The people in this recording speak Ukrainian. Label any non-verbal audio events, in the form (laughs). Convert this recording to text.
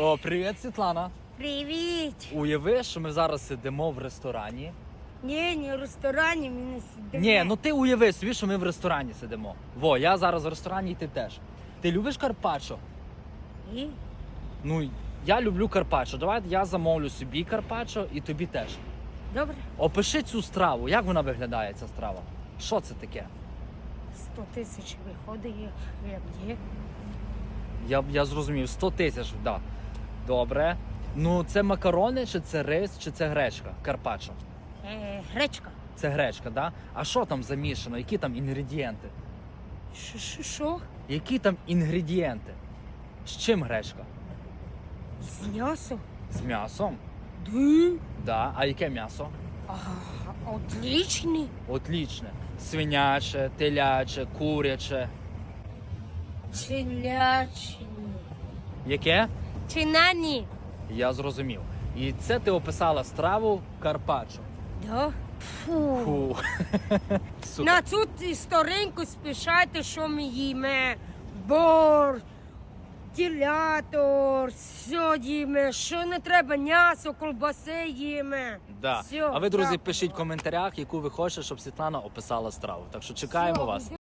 О, привіт, Світлана. Привіт! Уяви, що ми зараз сидимо в ресторані. Ні, не в ресторані ми не сидимо. Ні, ну ти уяви собі, що ми в ресторані сидимо. Во, я зараз в ресторані і ти теж. Ти любиш карпаччо? І? Ну, я люблю карпаччо. Давай я замовлю собі карпаччо і тобі теж. Добре, Опиши цю страву. Як вона виглядає, ця страва? Що це таке? 100 тисяч виходить, як є. Я, я зрозумів, 100 тисяч, да. Добре. Ну, це макарони, чи це рис, чи це гречка? Карпаччо. Е, гречка. Це гречка, да? А що там замішано? Які там інгредієнти? Що? Які там інгредієнти? З чим гречка? З м'ясом? З м'ясом? Да. Да. А яке м'ясо? Отличний. Отлічне. Свиняче, теляче, куряче. Челячний. Яке? Чинані. Я зрозумів. І це ти описала страву карпаччо. Да? Фу. Фу. (laughs) Супер. На цю історинку спішайте, що ми їмо. Борщ, телятор, все їмо. Що не треба, м'ясо, колбаси їмо. Да. Всьо, а ви, друзі, так. пишіть в коментарях, яку ви хочете, щоб Світлана описала страву. Так що чекаємо Всьо, вас.